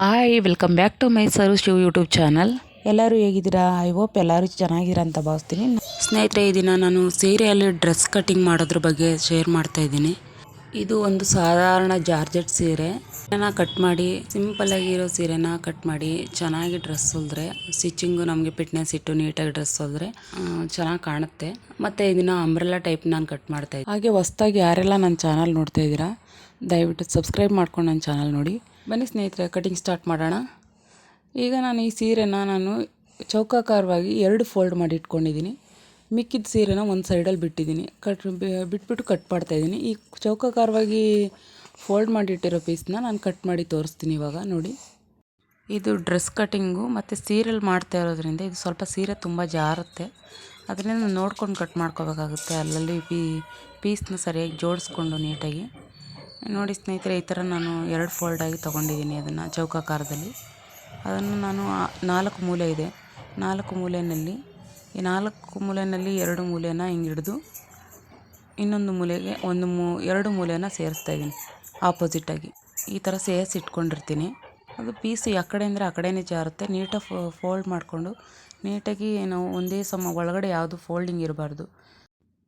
Hi welcome back to Mysuru Shiva Shiv YouTube channel ಎಲ್ಲರೂ ಹೇಗಿದ್ದೀರಾ? I hope ಎಲ್ಲರೂ ಚೆನ್ನಾಗಿರ ಅಂತ ಭಾವಿಸ್ತೀನಿ. ಸ್ನೇಹಿತರೆ ಈ ದಿನ ನಾನು ಸೀರೆಯಲ್ಲಿ ಡ್ರೆಸ್ ಕಟಿಂಗ್ ಮಾಡೋದ್ರ ಬಗ್ಗೆ ಶೇರ್ ಮಾಡ್ತಾ ಇದ್ದೀನಿ. ಇದು ಒಂದು ಸಾಧಾರಣ ಜಾರ್ಜೆಟ್ ಸೀರೆ. ಸೀರೆನ ಕಟ್ ಮಾಡಿ ಸಿಂಪಲ್ ಆಗಿರೋ ಸೀರೆನ ಕಟ್ ಮಾಡಿ ಚೆನ್ನಾಗಿ ಡ್ರೆಸ್ ಹೊಲಿದ್ರೆ ಸ್ಟಿಚಿಂಗು ನಮಗೆ ಫಿಟ್ನೆಸ್ ಇಟ್ಟು ನೀಟಾಗಿ ಡ್ರೆಸ್ ಹೊಲಿದ್ರೆ ಚೆನ್ನಾಗಿ ಕಾಣುತ್ತೆ. ಮತ್ತು ಇದನ್ನ ಅಂಬ್ರೆಲಾ ಟೈಪ್ ನಾನು ಕಟ್ ಮಾಡ್ತಾ ಇದ್ದೀನಿ. ಹಾಗೆ ಹೊಸ್ದಾಗಿ ಯಾರೆಲ್ಲ ನನ್ನ ಚಾನಲ್ ನೋಡ್ತಾ ಇದ್ದೀರಾ ದಯವಿಟ್ಟು ಸಬ್ಸ್ಕ್ರೈಬ್ ಮಾಡ್ಕೊಂಡು ನನ್ನ ಚಾನಲ್ ನೋಡಿ. ಬನ್ನಿ ಸ್ನೇಹಿತರೆ ಕಟಿಂಗ್ ಸ್ಟಾರ್ಟ್ ಮಾಡೋಣ. ಈಗ ನಾನು ಈ ಸೀರೆನ ನಾನು ಚೌಕಾಕಾರವಾಗಿ ಎರಡು ಫೋಲ್ಡ್ ಮಾಡಿ ಇಟ್ಕೊಂಡಿದ್ದೀನಿ. ಮಿಕ್ಕಿದ ಸೀರೆನ ಒಂದು ಸೈಡಲ್ಲಿ ಬಿಟ್ಟಿದ್ದೀನಿ. ಕಟ್ ಬಿಟ್ಬಿಟ್ಟು ಕಟ್ ಮಾಡ್ತಾಯಿದ್ದೀನಿ ಈ ಚೌಕಾಕಾರವಾಗಿ ಫೋಲ್ಡ್ ಮಾಡಿಟ್ಟಿರೋ ಪೀಸ್ನ ನಾನು ಕಟ್ ಮಾಡಿ ತೋರಿಸ್ತೀನಿ ಇವಾಗ, ನೋಡಿ. ಇದು ಡ್ರೆಸ್ ಕಟ್ಟಿಂಗು ಮತ್ತು ಸೀರೆಲ್ ಮಾಡ್ತಾ ಇರೋದ್ರಿಂದ ಇದು ಸ್ವಲ್ಪ ಸೀರೆ ತುಂಬ ಜಾರುತ್ತೆ. ಅದರಿಂದ ನೋಡ್ಕೊಂಡು ಕಟ್ ಮಾಡ್ಕೋಬೇಕಾಗುತ್ತೆ. ಅಲ್ಲಲ್ಲಿ ಪೀ ಪೀಸ್ನ ಸರಿಯಾಗಿ ಜೋಡಿಸ್ಕೊಂಡು ನೀಟಾಗಿ ನೋಡಿ ಸ್ನೇಹಿತರೆ, ಈ ಥರ ನಾನು ಎರಡು ಫೋಲ್ಡಾಗಿ ತೊಗೊಂಡಿದ್ದೀನಿ ಅದನ್ನು ಚೌಕಾಕಾರದಲ್ಲಿ. ಅದನ್ನು ನಾನು ನಾಲ್ಕು ಮೂಲೆ ಇದೆ. ನಾಲ್ಕು ಮೂಲೆಯಲ್ಲಿ, ಈ ನಾಲ್ಕು ಮೂಲೆಯಲ್ಲಿ ಎರಡು ಮೂಲೆನ ಹಿಂಗೆ ಹಿಡಿದು ಇನ್ನೊಂದು ಮೂಲೆಗೆ ಒಂದು ಮೂ, ಎರಡು ಮೂಲೆಯನ್ನು ಸೇರಿಸ್ತಾ ಇದ್ದೀನಿ ಆಪೋಸಿಟಾಗಿ ಈ ಥರ ಸೇರಿಸಿ ಇಟ್ಕೊಂಡಿರ್ತೀನಿ. ಅದು ಪೀಸ್ ಆ ಕಡೆ ಅಂದರೆ ಆ ಕಡೆಯೇ ಜಾರುತ್ತೆ. ನೀಟಾಗಿ ಫೋಲ್ಡ್ ಮಾಡಿಕೊಂಡು ನೀಟಾಗಿ ನಾವು ಒಂದೇ ಸಮ, ಒಳಗಡೆ ಯಾವುದು ಫೋಲ್ಡಿಂಗ್ ಇರಬಾರ್ದು.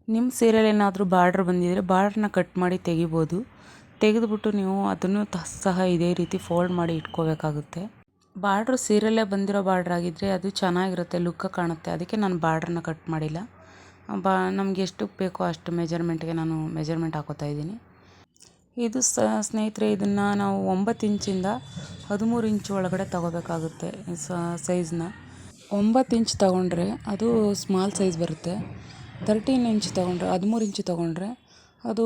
ನಿಮ್ಮ ಸೀರೆಯಲ್ಲಿ ಏನಾದರೂ ಬಾರ್ಡ್ರ್ ಬಂದಿದ್ದರೆ ಬಾರ್ಡ್ರನ್ನ ಕಟ್ ಮಾಡಿ ತೆಗಿಬೋದು. ತೆಗೆದುಬಿಟ್ಟು ನೀವು ಅದನ್ನು ಸಹ ಇದೇ ರೀತಿ ಫೋಲ್ಡ್ ಮಾಡಿ ಇಟ್ಕೋಬೇಕಾಗುತ್ತೆ. ಬಾರ್ಡ್ರ್ ಸೀರೆಲ್ಲೇ ಬಂದಿರೋ ಬಾರ್ಡ್ರ್ ಆಗಿದ್ದರೆ ಅದು ಚೆನ್ನಾಗಿರುತ್ತೆ ಲುಕ್ಕ ಕಾಣುತ್ತೆ. ಅದಕ್ಕೆ ನಾನು ಬಾರ್ಡ್ರನ್ನ ಕಟ್ ಮಾಡಿಲ್ಲ. ಬಾ, ನಮ್ಗೆ ಎಷ್ಟು ಬೇಕೋ ಅಷ್ಟು ಮೆಜರ್ಮೆಂಟ್ಗೆ ನಾನು ಮೆಜರ್ಮೆಂಟ್ ಹಾಕೋತಾ ಇದ್ದೀನಿ. ಇದು ಸ, ಸ್ನೇಹಿತರೆ, ಇದನ್ನು ನಾವು ಒಂಬತ್ತು ಇಂಚಿಂದ ಹದಿಮೂರು ಇಂಚ್ ಒಳಗಡೆ ತಗೋಬೇಕಾಗುತ್ತೆ ಸೈಜ್ನ ಒಂಬತ್ತು ಇಂಚ್ ತಗೊಂಡ್ರೆ ಅದು ಸ್ಮಾಲ್ ಸೈಜ್ ಬರುತ್ತೆ. ತರ್ಟೀನ್ ಇಂಚ್ ತೊಗೊಂಡ್ರೆ, ಹದಿಮೂರು ಇಂಚ್ ತೊಗೊಂಡ್ರೆ ಅದು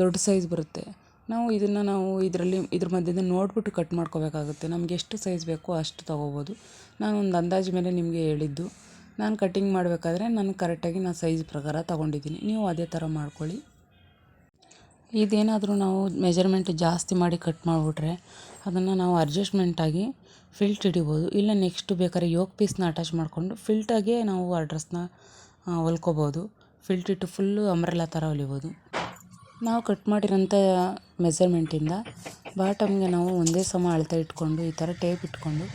ದೊಡ್ಡ ಸೈಜ್ ಬರುತ್ತೆ. ನಾವು ಇದನ್ನು ನಾವು ಇದರಲ್ಲಿ, ಇದ್ರ ಮಧ್ಯದಿಂದ ನೋಡಿಬಿಟ್ಟು ಕಟ್ ಮಾಡ್ಕೋಬೇಕಾಗುತ್ತೆ. ನಮ್ಗೆ ಎಷ್ಟು ಸೈಜ್ ಬೇಕೋ ಅಷ್ಟು ತೊಗೋಬೋದು. ನಾನು ಒಂದು ಅಂದಾಜು ಮೇಲೆ ನಿಮಗೆ ಹೇಳಿದ್ದು. ನಾನು ಕಟ್ಟಿಂಗ್ ಮಾಡಬೇಕಾದ್ರೆ ನಾನು ಕರೆಕ್ಟಾಗಿ ನಾನು ಸೈಜ್ ಪ್ರಕಾರ ತೊಗೊಂಡಿದ್ದೀನಿ. ನೀವು ಅದೇ ಥರ ಮಾಡ್ಕೊಳ್ಳಿ. ಇದೇನಾದರೂ ನಾವು ಮೆಜರ್ಮೆಂಟ್ ಜಾಸ್ತಿ ಮಾಡಿ ಕಟ್ ಮಾಡಿಬಿಟ್ರೆ ಅದನ್ನು ನಾವು ಅಡ್ಜಸ್ಟ್ಮೆಂಟಾಗಿ ಫಿಲ್ಟ್ ಹಿಡಿಬೋದು. ಇಲ್ಲ ನೆಕ್ಸ್ಟ್ ಬೇಕಾದ್ರೆ ಯೋಗ ಪೀಸ್ನ ಅಟ್ಯಾಚ್ ಮಾಡಿಕೊಂಡು ಫಿಲ್ಟಾಗೇ ನಾವು ಆ ಡ್ರೆಸ್ನ ಹೊಲ್ಕೋಬೋದು. ಫಿಲ್ಟ್ ಇಟ್ಟು ಫುಲ್ಲು ಅಂಬ್ರೆಲಾ ಥರ ಹೊಲಿಬೋದು. ನಾವು ಕಟ್ ಮಾಡಿರೋಂಥ ಮೆಸರ್ಮೆಂಟಿಂದ ಬಾಟಮ್ಗೆ ನಾವು ಒಂದೇ ಸಮ ಅಳತೆ ಇಟ್ಕೊಂಡು ಈ ಥರ ಟೇಪ್ ಇಟ್ಕೊಂಡು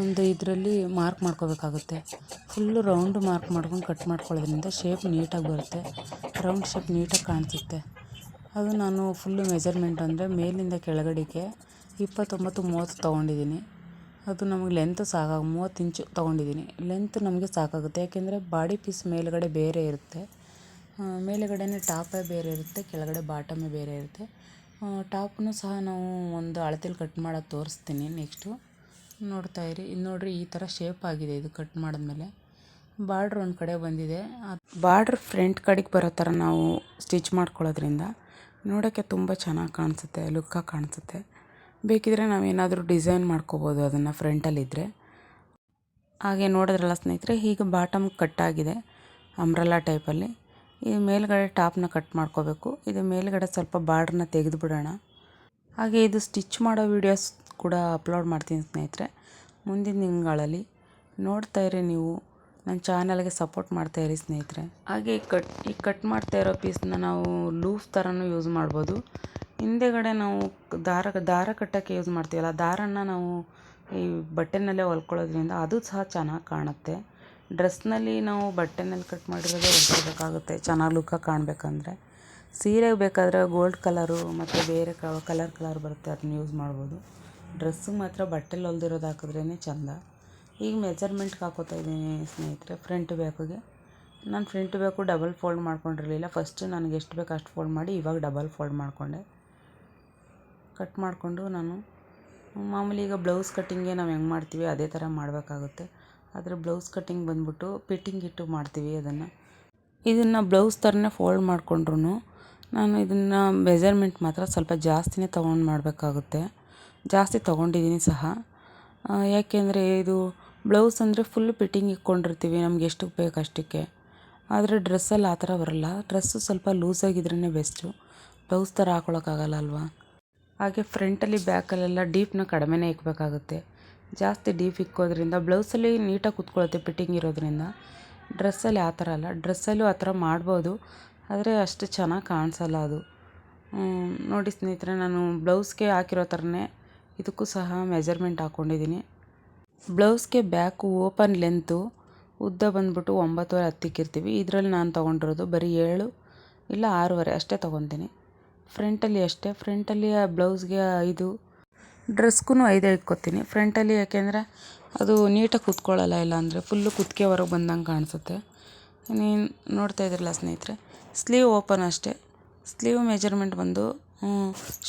ಒಂದು ಇದರಲ್ಲಿ ಮಾರ್ಕ್ ಮಾಡ್ಕೋಬೇಕಾಗುತ್ತೆ. ಫುಲ್ಲು ರೌಂಡ್ ಮಾರ್ಕ್ ಮಾಡ್ಕೊಂಡು ಕಟ್ ಮಾಡ್ಕೊಳ್ಳೋದ್ರಿಂದ ಶೇಪ್ ನೀಟಾಗಿ ಬರುತ್ತೆ. ರೌಂಡ್ ಶೇಪ್ ನೀಟಾಗಿ ಕಾಣಿಸುತ್ತೆ. ಅದು ನಾನು ಫುಲ್ಲು ಮೆಜರ್ಮೆಂಟ್ ಅಂದರೆ ಮೇಲಿಂದ ಕೆಳಗಡೆಗೆ ಇಪ್ಪತ್ತೊಂಬತ್ತು, ಮೂವತ್ತು ತೊಗೊಂಡಿದ್ದೀನಿ. ಅದು ನಮಗೆ ಲೆಂತ್ ಸಾಕಾಗ ಮೂವತ್ತು ಇಂಚು ತೊಗೊಂಡಿದ್ದೀನಿ. ಲೆಂತ್ ನಮಗೆ ಸಾಕಾಗುತ್ತೆ. ಯಾಕೆಂದರೆ ಬಾಡಿ ಪೀಸ್ ಮೇಲುಗಡೆ ಬೇರೆ ಇರುತ್ತೆ. ಮೇಲುಗಡೆನೇ ಟಾಪೇ ಬೇರೆ ಇರುತ್ತೆ, ಕೆಳಗಡೆ ಬಾಟಮೇ ಬೇರೆ ಇರುತ್ತೆ. ಟಾಪ್ನು ಸಹ ನಾವು ಒಂದು ಅಳತೆಲಿ ಕಟ್ ಮಾಡೋದು ತೋರಿಸ್ತೀನಿ ನೆಕ್ಸ್ಟು. ನೋಡ್ತಾ ಇರಿ, ಇದು ನೋಡಿರಿ ಈ ಥರ ಶೇಪ್ ಆಗಿದೆ ಇದು ಕಟ್ ಮಾಡಿದ್ಮೇಲೆ. ಬಾರ್ಡ್ರ್ ಒಂದು ಕಡೆ ಬಂದಿದೆ. ಬಾರ್ಡ್ರ್ ಫ್ರಂಟ್ ಕಡೆಗೆ ಬರೋ ಥರ ನಾವು ಸ್ಟಿಚ್ ಮಾಡ್ಕೊಳ್ಳೋದ್ರಿಂದ ನೋಡೋಕ್ಕೆ ತುಂಬ ಚೆನ್ನಾಗಿ ಕಾಣಿಸುತ್ತೆ ಲುಕ್ಕಾಗಿ ಕಾಣಿಸುತ್ತೆ. ಬೇಕಿದ್ರೆ ನಾವೇನಾದರೂ ಡಿಸೈನ್ ಮಾಡ್ಕೋಬೋದು ಅದನ್ನು ಫ್ರಂಟಲ್ಲಿದ್ದರೆ ಹಾಗೆ ನೋಡಿದ್ರಲ್ಲ ಸ್ನೇಹಿತರೆ ಈಗ ಬಾಟಮ್ ಕಟ್ಟಾಗಿದೆ ಅಂಬ್ರೆಲಾ ಟೈಪಲ್ಲಿ ಈ ಮೇಲ್ಗಡೆ ಟಾಪ್ನ ಕಟ್ ಮಾಡ್ಕೋಬೇಕು. ಇದು ಮೇಲ್ಗಡೆ ಸ್ವಲ್ಪ ಬಾರ್ಡ್ರನ್ನ ತೆಗೆದು ಬಿಡೋಣ ಹಾಗೆ ಇದು ಸ್ಟಿಚ್ ಮಾಡೋ ವೀಡಿಯೋಸ್ ಕೂಡ ಅಪ್ಲೋಡ್ ಮಾಡ್ತೀನಿ ಸ್ನೇಹಿತರೆ. ಮುಂದಿನ ದಿನಗಳಲ್ಲಿ ನೋಡ್ತಾ ಇರಿ ನೀವು. ನನ್ನ ಚಾನಲ್ಗೆ ಸಪೋರ್ಟ್ ಮಾಡ್ತಾ ಇರಿ ಸ್ನೇಹಿತರೆ. ಹಾಗೆ ಕಟ್, ಈ ಕಟ್ ಮಾಡ್ತಾ ಇರೋ ಪೀಸ್ನ ನಾವು ಲೂಸ್ ಥರನೂ ಯೂಸ್ ಮಾಡ್ಬೋದು. ಹಿಂದೆಗಡೆ ನಾವು ದಾರ ದಾರ ಕಟ್ಟೋಕ್ಕೆ ಯೂಸ್ ಮಾಡ್ತೀವಲ್ಲ ದಾರನ ನಾವು ಈ ಬಟ್ಟೆನಲ್ಲೇ ಹೊಲ್ಕೊಳ್ಳೋದ್ರಿಂದ ಅದು ಸಹ ಚೆನ್ನಾಗಿ ಕಾಣುತ್ತೆ. ಡ್ರೆಸ್ನಲ್ಲಿ ನಾವು ಬಟ್ಟೆನಲ್ಲಿ ಕಟ್ ಮಾಡಿರೋದೇ ಹೊಲ್ಕೋಬೇಕಾಗುತ್ತೆ ಚೆನ್ನಾಗಿ ಲುಕ್ಕಾಗಿ ಕಾಣಬೇಕಂದ್ರೆ. ಸೀರೆಗೆ ಬೇಕಾದರೆ ಗೋಲ್ಡ್ ಕಲರು ಮತ್ತು ಬೇರೆ ಕಲರ್ ಕಲರ್ ಬರುತ್ತೆ, ಅದನ್ನ ಯೂಸ್ ಮಾಡ್ಬೋದು. ಡ್ರೆಸ್ಸಿಗೆ ಮಾತ್ರ ಬಟ್ಟೆಲಿ ಹೊಲ್ದಿರೋದು ಹಾಕಿದ್ರೇ ಚೆಂದ. ಈಗ ಮೆಜರ್ಮೆಂಟ್ಗೆ ಹಾಕೋತಾ ಇದ್ದೀನಿ ಸ್ನೇಹಿತರೆ, ಫ್ರಂಟ್ ಬ್ಯಾಕಿಗೆ. ನಾನು ಫ್ರಂಟ್ ಬ್ಯಾಕು ಡಬಲ್ ಫೋಲ್ಡ್ ಮಾಡ್ಕೊಂಡಿರಲಿಲ್ಲ. ಫಸ್ಟ್ ನನಗೆ ಎಷ್ಟು ಬೇಕು ಅಷ್ಟು ಫೋಲ್ಡ್ ಮಾಡಿ ಇವಾಗ ಡಬಲ್ ಫೋಲ್ಡ್ ಮಾಡಿಕೊಂಡೆ. ಕಟ್ ಮಾಡಿಕೊಂಡು ನಾನು, ಮಾಮೂಲಿ ಈಗ ಬ್ಲೌಸ್ ಕಟ್ಟಿಂಗ್ಗೆ ನಾವು ಹೆಂಗೆ ಮಾಡ್ತೀವಿ ಅದೇ ಥರ ಮಾಡಬೇಕಾಗುತ್ತೆ. ಆದರೆ ಬ್ಲೌಸ್ ಕಟ್ಟಿಂಗ್ ಬಂದ್ಬಿಟ್ಟು ಪಿಟ್ಟಿಂಗ್ ಇಟ್ಟು ಮಾಡ್ತೀವಿ ಅದನ್ನು. ಇದನ್ನು ಬ್ಲೌಸ್ ಥರನೇ ಫೋಲ್ಡ್ ಮಾಡಿಕೊಂಡ್ರು ನಾನು ಇದನ್ನು ಮೆಜರ್ಮೆಂಟ್ ಮಾತ್ರ ಸ್ವಲ್ಪ ಜಾಸ್ತಿನೇ ತೊಗೊಂಡು ಮಾಡಬೇಕಾಗುತ್ತೆ. ಜಾಸ್ತಿ ತೊಗೊಂಡಿದ್ದೀನಿ ಸಹ. ಯಾಕೆಂದರೆ ಇದು ಬ್ಲೌಸ್ ಅಂದರೆ ಫುಲ್ ಫಿಟ್ಟಿಂಗ್ ಇಟ್ಕೊಂಡಿರ್ತೀವಿ ನಮ್ಗೆ ಎಷ್ಟು ಬೇಕು ಅಷ್ಟಕ್ಕೆ. ಆದರೆ ಡ್ರೆಸ್ಸಲ್ಲಿ ಆ ಥರ ಬರಲ್ಲ. ಡ್ರೆಸ್ಸು ಸ್ವಲ್ಪ ಲೂಸಾಗಿದ್ರೇ ಬೆಸ್ಟು ಬ್ಲೌಸ್ ಥರ ಹಾಕೊಳ್ಳೋಕ್ಕಾಗಲ್ಲ ಅಲ್ವಾ? ಹಾಗೆ ಫ್ರಂಟಲ್ಲಿ ಬ್ಯಾಕಲ್ಲೆಲ್ಲ ಡೀಪ್ನ ಕಡಿಮೆನೇ ಇಕ್ಬೇಕಾಗುತ್ತೆ. ಜಾಸ್ತಿ ಡೀಪ್ ಇಕ್ಕೋದ್ರಿಂದ ಬ್ಲೌಸಲ್ಲಿ ನೀಟಾಗಿ ಕುತ್ಕೊಳ್ಳುತ್ತೆ ಫಿಟ್ಟಿಂಗ್ ಇರೋದ್ರಿಂದ. ಡ್ರೆಸ್ಸಲ್ಲಿ ಆ ಥರ ಅಲ್ಲ. ಡ್ರೆಸ್ಸಲ್ಲೂ ಆ ಥರ ಮಾಡ್ಬೋದು. ಆದರೆ ಅಷ್ಟು ಚೆನ್ನಾಗಿ ಕಾಣಿಸಲ್ಲ ಅದು. ನೋಡಿ ಸ್ನೇಹಿತರೆ, ನಾನು ಬ್ಲೌಸ್ಗೆ ಹಾಕಿರೋ ಥರನೇ ಇದಕ್ಕೂ ಸಹ ಮೆಜರ್ಮೆಂಟ್ ಹಾಕ್ಕೊಂಡಿದ್ದೀನಿ. ಬ್ಲೌಸ್ಗೆ ಬ್ಯಾಕು ಓಪನ್ ಲೆಂತು ಉದ್ದ ಬಂದ್ಬಿಟ್ಟು ಒಂಬತ್ತುವರೆ ಹತ್ತಿಕ್ಕಿರ್ತೀವಿ ಇದರಲ್ಲಿ ನಾನು ತೊಗೊಂಡಿರೋದು ಬರೀ ಏಳು, ಇಲ್ಲ ಆರೂವರೆ, ಅಷ್ಟೇ ತೊಗೊತೀನಿ. ಫ್ರಂಟಲ್ಲಿ ಅಷ್ಟೇ. ಫ್ರಂಟಲ್ಲಿ ಆ ಬ್ಲೌಸ್ಗೆ ಐದು ಡ್ರೆಸ್ಗೂ ಐದೇ ಇಟ್ಕೋತೀನಿ. ಫ್ರಂಟಲ್ಲಿ ಯಾಕೆಂದರೆ ಅದು ನೀಟಾಗಿ ಕೂತ್ಕೊಳ್ಳಲ್ಲ ಇಲ್ಲ ಅಂದರೆ ಫುಲ್ಲು ಕುತ್ತಿಗೆ ಹೊರಗೆ ಬಂದಂಗೆ ಕಾಣಿಸುತ್ತೆ. ನೀನು ನೋಡ್ತಾ ಇದ್ರಲ್ಲ ಸ್ನೇಹಿತರೆ, ಸ್ಲೀವ್ ಓಪನ್ ಅಷ್ಟೇ. ಸ್ಲೀವ್ ಮೆಜರ್ಮೆಂಟ್ ಬಂದು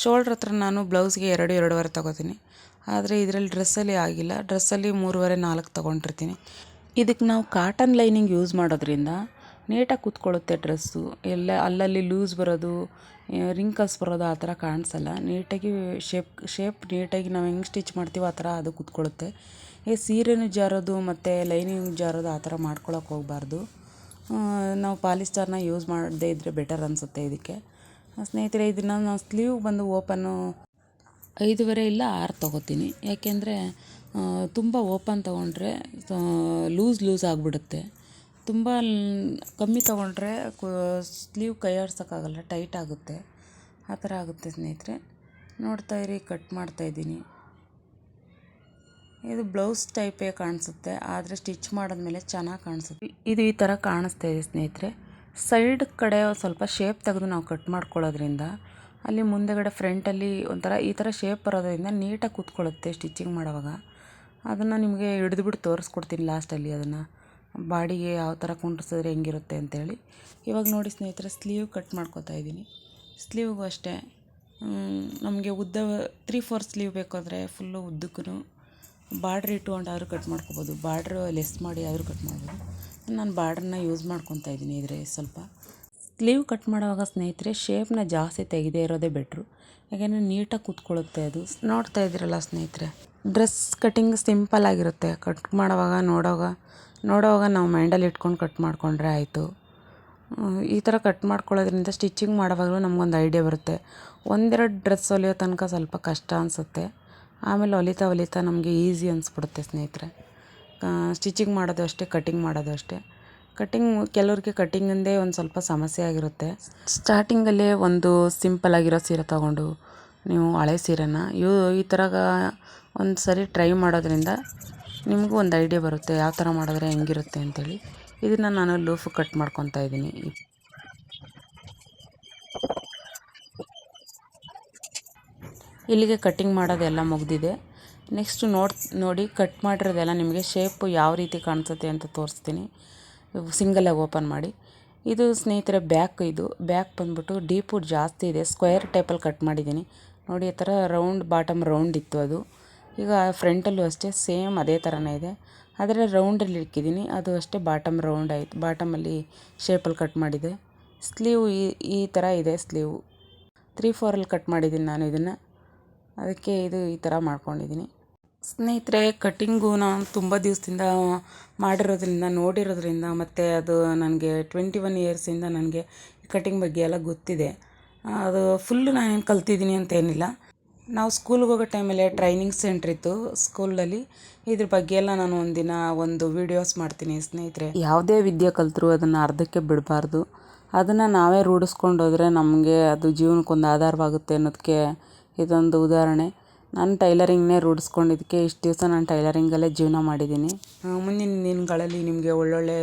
ಶೋಲ್ಡ್ರ್ ಹತ್ರ ನಾನು ಬ್ಲೌಸ್ಗೆ ಎರಡು, ಎರಡೂವರೆ ತೊಗೋತೀನಿ. ಆದರೆ ಇದರಲ್ಲಿ ಡ್ರೆಸ್ಸಲ್ಲಿ ಆಗಿಲ್ಲ. ಡ್ರೆಸ್ಸಲ್ಲಿ ಮೂರುವರೆ, ನಾಲ್ಕು ತೊಗೊಂಡಿರ್ತೀನಿ. ಇದಕ್ಕೆ ನಾವು ಕಾಟನ್ ಲೈನಿಂಗ್ ಯೂಸ್ ಮಾಡೋದ್ರಿಂದ ನೀಟಾಗಿ ಕೂತ್ಕೊಳ್ಳುತ್ತೆ ಡ್ರೆಸ್ಸು. ಎಲ್ಲ ಅಲ್ಲಲ್ಲಿ ಲೂಸ್ ಬರೋದು ರಿಂಕಲ್ಸ್ ಬರೋದು ಆ ಥರ ಕಾಣಿಸಲ್ಲ. ನೀಟಾಗಿ ಶೇಪ್ ಶೇಪ್ ನೀಟಾಗಿ ನಾವು ಹೆಂಗೆ ಸ್ಟಿಚ್ ಮಾಡ್ತೀವೋ ಆ ಥರ ಅದು ಕೂತ್ಕೊಳ್ಳುತ್ತೆ. ಈ ಸೀರೆನೂ ಜಾರೋದು ಮತ್ತು ಲೈನಿಂಗ್ ಜಾರೋದು ಆ ಥರ ಮಾಡ್ಕೊಳಕ್ಕೆ ಹೋಗಬಾರ್ದು. ನಾವು ಪಾಲಿಸ್ಟರ್ನ ಯೂಸ್ ಮಾಡದೇ ಇದ್ದರೆ ಬೆಟರ್ ಅನಿಸುತ್ತೆ ಇದಕ್ಕೆ. ಸ್ನೇಹಿತರೆ ಇದನ್ನು ನಾನು ಸ್ಲೀವ್ ಬಂದು ಓಪನ್ನು ಐದುವರೆ ಇಲ್ಲ ಆರು ತೊಗೋತೀನಿ. ಯಾಕೆಂದರೆ ತುಂಬ ಓಪನ್ ತೊಗೊಂಡ್ರೆ ಲೂಸ್ ಲೂಸ್ ಆಗಿಬಿಡುತ್ತೆ. ತುಂಬ ಕಮ್ಮಿ ತೊಗೊಂಡ್ರೆ ಸ್ಲೀವ್ ಕೈ ಆಡ್ಸೋಕ್ಕಾಗಲ್ಲ ಟೈಟ್ ಆಗುತ್ತೆ. ಆ ಥರ ಆಗುತ್ತೆ ಸ್ನೇಹಿತರೆ. ನೋಡ್ತಾ ಇರಿ, ಕಟ್ ಮಾಡ್ತಾಯಿದ್ದೀನಿ ಇದು ಬ್ಲೌಸ್ ಟೈಪೇ ಕಾಣಿಸುತ್ತೆ, ಆದರೆ ಸ್ಟಿಚ್ ಮಾಡಿದ್ಮೇಲೆ ಚೆನ್ನಾಗಿ ಕಾಣಿಸುತ್ತೆ. ಇದು ಈ ಥರ ಕಾಣಿಸ್ತಾ ಇದೆ ಸ್ನೇಹಿತರೆ. ಸೈಡ್ ಕಡೆ ಸ್ವಲ್ಪ ಶೇಪ್ ತೆಗೆದು ನಾವು ಕಟ್ ಮಾಡ್ಕೊಳ್ಳೋದ್ರಿಂದ, ಅಲ್ಲಿ ಮುಂದೆಗಡೆ ಫ್ರಂಟಲ್ಲಿ ಒಂಥರ ಈ ಥರ ಶೇಪ್ ಬರೋದ್ರಿಂದ ನೀಟಾಗಿ ಕೂತ್ಕೊಳ್ಳುತ್ತೆ ಸ್ಟಿಚಿಂಗ್ ಮಾಡೋವಾಗ. ಅದನ್ನು ನಿಮಗೆ ಹಿಡಿದ್ಬಿಟ್ಟು ತೋರಿಸ್ಕೊಡ್ತೀನಿ ಲಾಸ್ಟಲ್ಲಿ ಅದನ್ನು. ಬಾಡಿಗೆ ಯಾವ ಥರ ಕುಂಡ್ರಿಸಿದ್ರೆ ಹೆಂಗಿರುತ್ತೆ ಅಂತೇಳಿ. ಇವಾಗ ನೋಡಿ ಸ್ನೇಹಿತರೆ ಸ್ಲೀವ್ ಕಟ್ ಮಾಡ್ಕೋತಾ ಇದ್ದೀನಿ. ಸ್ಲೀವ್ಗೂ ಅಷ್ಟೇ. ನಮಗೆ ಉದ್ದ ತ್ರೀ ಫೋರ್ ಸ್ಲೀವ್ ಬೇಕಾದರೆ ಫುಲ್ಲು ಉದ್ದಕ್ಕೂ ಬಾರ್ಡ್ರ್ ಆದರೂ ಕಟ್ ಮಾಡ್ಕೋಬೋದು. ಬಾರ್ಡ್ರ್ ಲೆಸ್ ಮಾಡಿ ಆದರೂ ಕಟ್ ಮಾಡ್ಬೋದು. ನಾನು ಬಾರ್ಡ್ರನ್ನ ಯೂಸ್ ಮಾಡ್ಕೊತಾ ಇದ್ದೀನಿ ಇದ್ರೆ ಸ್ವಲ್ಪ. ಸ್ಲೀವ್ ಕಟ್ ಮಾಡುವಾಗ ಸ್ನೇಹಿತರೆ ಶೇಪ್ನ ಜಾಸ್ತಿ ತೆಗೆದೇ ಇರೋದೇ ಬೆಟ್ರು ಯಾಕೆಂದರೆ ನೀಟಾಗಿ ಕೂತ್ಕೊಳ್ಳುತ್ತೆ ಅದು. ನೋಡ್ತಾ ಇದ್ದೀರಲ್ಲ ಸ್ನೇಹಿತರೆ. ಡ್ರೆಸ್ ಕಟ್ಟಿಂಗ್ ಸಿಂಪಲ್ ಆಗಿರುತ್ತೆ. ಕಟ್ ಮಾಡೋವಾಗ, ನೋಡೋವಾಗ ನೋಡೋವಾಗ ನಾವು ಮೈಂಡಲ್ಲಿ ಇಟ್ಕೊಂಡು ಕಟ್ ಮಾಡಿಕೊಂಡ್ರೆ ಆಯಿತು. ಈ ಥರ ಕಟ್ ಮಾಡ್ಕೊಳ್ಳೋದ್ರಿಂದ ಸ್ಟಿಚಿಂಗ್ ಮಾಡೋವಾಗಲೂ ನಮಗೊಂದು ಐಡಿಯಾ ಬರುತ್ತೆ. ಒಂದೆರಡು ಡ್ರೆಸ್ ಹೊಲಿಯೋ ತನಕ ಸ್ವಲ್ಪ ಕಷ್ಟ ಅನಿಸುತ್ತೆ. ಆಮೇಲೆ ಹೊಲಿತಾ ಹೊಲಿತಾ ನಮಗೆ ಈಸಿ ಅನಿಸ್ಬಿಡುತ್ತೆ ಸ್ನೇಹಿತರೆ. ಸ್ಟಿಚಿಂಗ್ ಮಾಡೋದು ಅಷ್ಟೇ, ಕಟಿಂಗ್ ಮಾಡೋದು ಅಷ್ಟೇ. ಕಟ್ಟಿಂಗ್ ಕೆಲವ್ರಿಗೆ ಕಟ್ಟಿಂಗಿಂದೇ ಒಂದು ಸ್ವಲ್ಪ ಸಮಸ್ಯೆ ಆಗಿರುತ್ತೆ. ಸ್ಟಾರ್ಟಿಂಗಲ್ಲೇ ಒಂದು ಸಿಂಪಲ್ ಆಗಿರೋ ಸೀರೆ ತೊಗೊಂಡು ನೀವು ಹಳೆ ಸೀರೆನ ಯೂ ಈ ಥರ ಒಂದು ಸರಿ ಟ್ರೈ ಮಾಡೋದ್ರಿಂದ ನಿಮಗೂ ಒಂದು ಐಡಿಯಾ ಬರುತ್ತೆ, ಯಾವ ಥರ ಮಾಡಿದ್ರೆ ಹೆಂಗಿರುತ್ತೆ ಅಂತೇಳಿ. ಇದನ್ನು ನಾನು ಲೂಫ್ ಕಟ್ ಮಾಡ್ಕೊತಾ ಇದ್ದೀನಿ. ಇಲ್ಲಿಗೆ ಕಟ್ಟಿಂಗ್ ಮಾಡೋದೆಲ್ಲ ಮುಗ್ದಿದೆ. ನೆಕ್ಸ್ಟ್ ನೋಡ್, ನೋಡಿ, ಕಟ್ ಮಾಡಿರೋದೆಲ್ಲ ನಿಮಗೆ ಶೇಪು ಯಾವ ರೀತಿ ಕಾಣಿಸುತ್ತೆ ಅಂತ ತೋರಿಸ್ತೀನಿ. ಸಿಂಗಲಾಗಿ ಓಪನ್ ಮಾಡಿ. ಇದು ಸ್ನೇಹಿತರೆ, ಬ್ಯಾಕ್ ಇದು. ಬ್ಯಾಕ್ ಬಂದ್ಬಿಟ್ಟು ಡೀಪು ಜಾಸ್ತಿ ಇದೆ. ಸ್ಕ್ವೇರ್ ಟೈಪಲ್ಲಿ ಕಟ್ ಮಾಡಿದ್ದೀನಿ. ನೋಡಿ ಆ ಥರ ರೌಂಡ್, ಬಾಟಮ್ ರೌಂಡ್ ಇತ್ತು ಅದು. ಈಗ ಫ್ರಂಟಲ್ಲೂ ಅಷ್ಟೇ ಸೇಮ್ ಅದೇ ಥರನೇ ಇದೆ. ಆದರೆ ರೌಂಡಲ್ಲಿ ಇಕ್ಕಿದ್ದೀನಿ. ಅದು ಅಷ್ಟೇ ಬಾಟಮ್ ರೌಂಡ್ ಆಯಿತು. ಬಾಟಮಲ್ಲಿ ಶೇಪಲ್ಲಿ ಕಟ್ ಮಾಡಿದೆ. ಸ್ಲೀವ್ ಈ ಈ ಥರ ಇದೆ ಸ್ಲೀವ್. ತ್ರೀ ಫೋರಲ್ಲಿ ಕಟ್ ಮಾಡಿದ್ದೀನಿ ನಾನು ಇದನ್ನು. ಅದಕ್ಕೆ ಇದು ಈ ಥರ ಮಾಡ್ಕೊಂಡಿದ್ದೀನಿ. ಸ್ನೇಹಿತರೆ ಕಟ್ಟಿಂಗು ನಾನು ತುಂಬ ದಿವಸದಿಂದ ಮಾಡಿರೋದ್ರಿಂದ, ನೋಡಿರೋದ್ರಿಂದ, ಮತ್ತು ಅದು ನನಗೆ ಟ್ವೆಂಟಿ ಒನ್ ಇಯರ್ಸಿಂದ ನನಗೆ ಕಟ್ಟಿಂಗ್ ಬಗ್ಗೆ ಎಲ್ಲ ಗೊತ್ತಿದೆ. ಅದು ಫುಲ್ಲು ನಾನೇನು ಕಲ್ತಿದ್ದೀನಿ ಅಂತ ಏನಿಲ್ಲ. ನಾವು ಸ್ಕೂಲ್ಗೆ ಹೋಗೋ ಟೈಮಲ್ಲೇ ಟ್ರೈನಿಂಗ್ ಸೆಂಟ್ರ್ ಇತ್ತು ಸ್ಕೂಲಲ್ಲಿ ಇದ್ರ ಬಗ್ಗೆ ಎಲ್ಲ ನಾನು ಒಂದಿನ ಒಂದು ವಿಡಿಯೋಸ್ ಮಾಡ್ತೀನಿ ಸ್ನೇಹಿತರೆ. ಯಾವುದೇ ವಿದ್ಯೆ ಕಲಿತರೂ ಅದನ್ನು ಅರ್ಧಕ್ಕೆ ಬಿಡಬಾರ್ದು. ಅದನ್ನು ನಾವೇ ರೂಢಿಸ್ಕೊಂಡು ಹೋದರೆ ನಮಗೆ ಅದು ಜೀವನಕ್ಕೊಂದು ಆಧಾರವಾಗುತ್ತೆ ಅನ್ನೋದಕ್ಕೆ ಇದೊಂದು ಉದಾಹರಣೆ. ನಾನು ಟೈಲರಿಂಗ್ನೇ ರೂಢಿಸ್ಕೊಂಡಿದ್ದಕ್ಕೆ ಇಷ್ಟು ದಿವಸ ನಾನು ಟೈಲರಿಂಗಲ್ಲೇ ಜೀವನ ಮಾಡಿದ್ದೀನಿ. ಮುಂದಿನ ದಿನಗಳಲ್ಲಿ ನಿಮಗೆ ಒಳ್ಳೊಳ್ಳೆ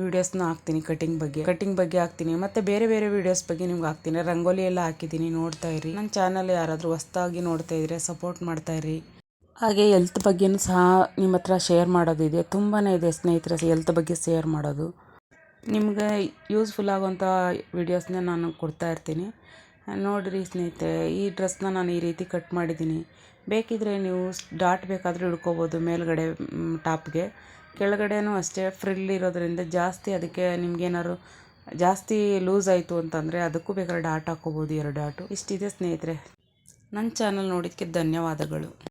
ವೀಡಿಯೋಸ್ನ ಹಾಕ್ತೀನಿ ಕಟಿಂಗ್ ಬಗ್ಗೆ. ಕಟಿಂಗ್ ಬಗ್ಗೆ ಹಾಕ್ತೀನಿ. ಮತ್ತೆ ಬೇರೆ ಬೇರೆ ವಿಡಿಯೋಸ್ ಬಗ್ಗೆ ನಿಮ್ಗೆ ಹಾಕ್ತೀನಿ. ರಂಗೋಲಿ ಎಲ್ಲ ಹಾಕಿದ್ದೀನಿ, ನೋಡ್ತಾ ಇರಿ. ನನ್ನ ಚಾನಲ್ ಯಾರಾದರೂ ಹೊಸ್ತಾಗಿ ನೋಡ್ತಾ ಇದ್ರೆ ಸಪೋರ್ಟ್ ಮಾಡ್ತಾ ಇರಿ. ಹಾಗೆ ಎಲ್ತ್ ಬಗ್ಗೆನೂ ಸಹ ನಿಮ್ಮ ಹತ್ರ ಶೇರ್ ಮಾಡೋದಿದೆ ತುಂಬಾ ಇದೆ ಸ್ನೇಹಿತರ ಎಲ್ತ್ ಬಗ್ಗೆ ಶೇರ್ ಮಾಡೋದು. ನಿಮ್ಗೆ ಯೂಸ್ಫುಲ್ ಆಗುವಂಥ ವೀಡಿಯೋಸ್ನ ನಾನು ಕೊಡ್ತಾ ಇರ್ತೀನಿ. ನೋಡಿರಿ ಸ್ನೇಹಿತರೆ, ಈ ಡ್ರೆಸ್ನ ನಾನು ಈ ರೀತಿ ಕಟ್ ಮಾಡಿದ್ದೀನಿ. ಬೇಕಿದ್ರೆ ನೀವು ಡಾಟ್ ಬೇಕಾದರೂ ಹಿಡ್ಕೋಬೋದು ಮೇಲ್ಗಡೆ ಟಾಪ್ಗೆ ಕೆಳಗಡೆನೂ ಅಷ್ಟೇ ಫ್ರಿಲ್ ಇರೋದರಿಂದ ಜಾಸ್ತಿ ಅದಕ್ಕೆ ನಿಮ್ಗೇನಾದ್ರು ಜಾಸ್ತಿ ಲೂಸ್ ಆಯಿತು ಅಂತಂದರೆ ಅದಕ್ಕೂ ಬೇಕಾದ್ರೆ ಡಾಟ್ ಹಾಕ್ಕೋಬೋದು ಎರಡು ಡಾಟು ಇಷ್ಟಿದೆ ಸ್ನೇಹಿತರೆ. ನನ್ನ ಚಾನಲ್ ನೋಡಿದ್ದಕ್ಕೆ ಧನ್ಯವಾದಗಳು.